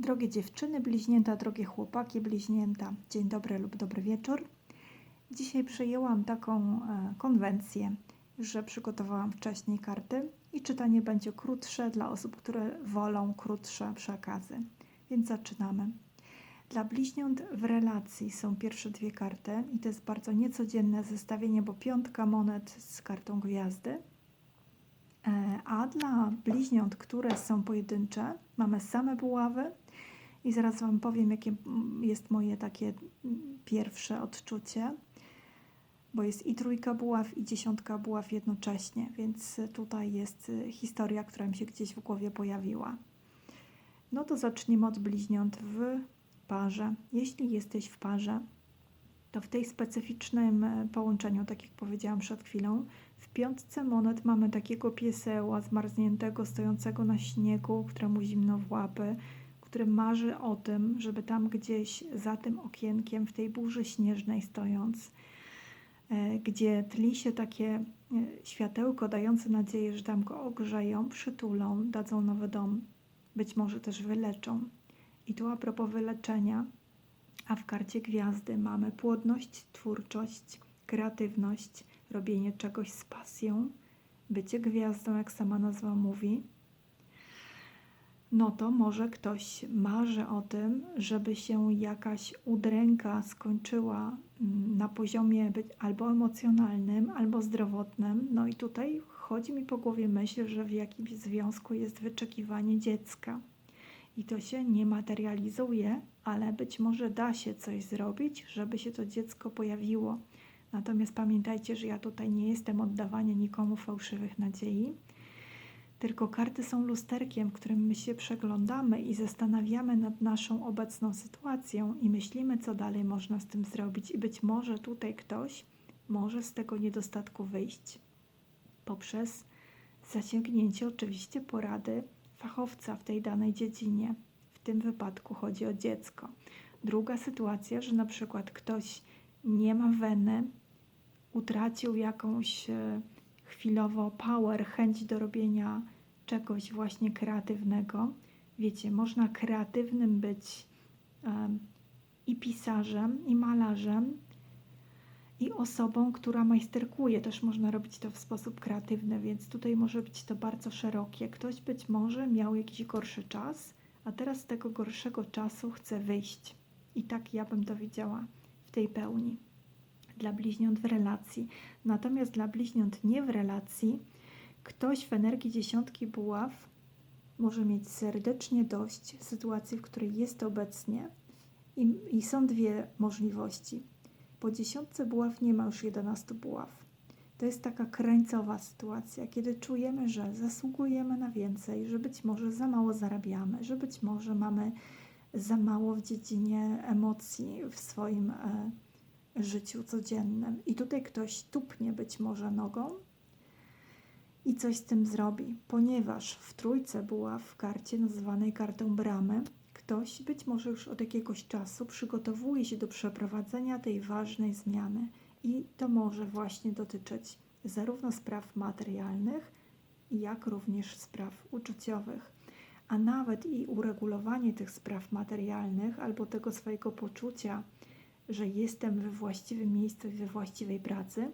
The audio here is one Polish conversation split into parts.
Drogie dziewczyny bliźnięta, drogie chłopaki bliźnięta, dzień dobry lub dobry wieczór. Dzisiaj przyjęłam taką e, konwencję, że przygotowałam wcześniej karty i czytanie będzie krótsze dla osób, które wolą krótsze przekazy. Więc zaczynamy. Dla bliźniąt w relacji są pierwsze dwie karty i to jest bardzo niecodzienne zestawienie, bo piątka monet z kartą gwiazdy. E, A dla bliźniąt, które są pojedyncze, mamy same buławy i zaraz Wam powiem, jakie jest moje takie pierwsze odczucie, bo jest i trójka buław, i dziesiątka buław jednocześnie, więc tutaj jest y, historia, która mi się gdzieś w głowie pojawiła. No to zacznijmy od bliźniąt w parze. Jeśli jesteś w parze, to w tej specyficznym e, połączeniu, tak jak powiedziałam przed chwilą, w piątce monet mamy takiego pieseła zmarzniętego, stojącego na śniegu, któremu zimno w łapy, który marzy o tym, żeby tam gdzieś za tym okienkiem, w tej burzy śnieżnej stojąc, e, gdzie tli się takie e, światełko dające nadzieję, że tam go ogrzeją, przytulą, dadzą nowy dom, być może też wyleczą. I tu a propos wyleczenia, a w karcie gwiazdy mamy płodność, twórczość, kreatywność, robienie czegoś z pasją, bycie gwiazdą, jak sama nazwa mówi. No to może ktoś marzy o tym, żeby się jakaś udręka skończyła mm, na poziomie albo emocjonalnym, albo zdrowotnym. No i tutaj chodzi mi po głowie myśl, że w jakimś związku jest wyczekiwanie dziecka i to się nie materializuje, ale być może da się coś zrobić, żeby się to dziecko pojawiło. Natomiast pamiętajcie, że ja tutaj nie jestem oddawania nikomu fałszywych nadziei, tylko karty są lusterkiem, którym my się przeglądamy i zastanawiamy nad naszą obecną sytuacją i myślimy, co dalej można z tym zrobić. I być może tutaj ktoś może z tego niedostatku wyjść poprzez zasięgnięcie oczywiście porady fachowca w tej danej dziedzinie. W tym wypadku chodzi o dziecko. Druga sytuacja, że na przykład ktoś nie ma weny, utracił jakąś e, chwilowo power, chęć do robienia czegoś właśnie kreatywnego. Wiecie, można kreatywnym być i pisarzem, i malarzem, i osobą, która majsterkuje. Też można robić to w sposób kreatywny, więc tutaj może być to bardzo szerokie. Ktoś być może miał jakiś gorszy czas, a teraz z tego gorszego czasu chce wyjść. I tak ja bym to widziała w tej pełni. Dla bliźniąt w relacji. Natomiast dla bliźniąt nie w relacji, ktoś w energii dziesiątki buław może mieć serdecznie dość sytuacji, w której jest obecnie. I, i są dwie możliwości po dziesiątce buław nie ma już 11 buław. To jest taka krańcowa sytuacja, kiedy czujemy, że zasługujemy na więcej, że być może za mało zarabiamy, że być może mamy za mało w dziedzinie emocji w swoim e, życiu codziennym. I tutaj ktoś tupnie być może nogą i coś z tym zrobi, ponieważ w trójce buław w karcie nazywanej kartą bramy ktoś być może już od jakiegoś czasu przygotowuje się do przeprowadzenia tej ważnej zmiany i to może właśnie dotyczyć zarówno spraw materialnych, jak również spraw uczuciowych. A nawet i uregulowanie tych spraw materialnych albo tego swojego poczucia, że jestem we właściwym miejscu i we właściwej pracy,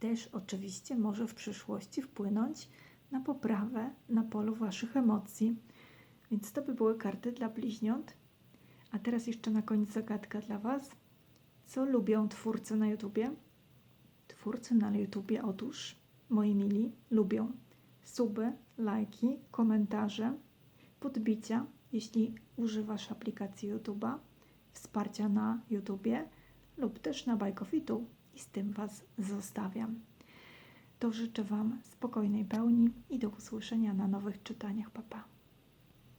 też oczywiście może w przyszłości wpłynąć na poprawę na polu Waszych emocji więc to by były karty dla bliźniąt. A teraz jeszcze na koniec zagadka dla Was. Co lubią twórcy na YouTubie? Twórcy na YouTubie otóż, moi mili, lubią suby, lajki, komentarze, podbicia, jeśli używasz aplikacji YouTube'a, wsparcia na YouTubie lub też na Bike of Itu. I z tym Was zostawiam. To życzę Wam spokojnej pełni i do usłyszenia na nowych czytaniach. Papa. Pa.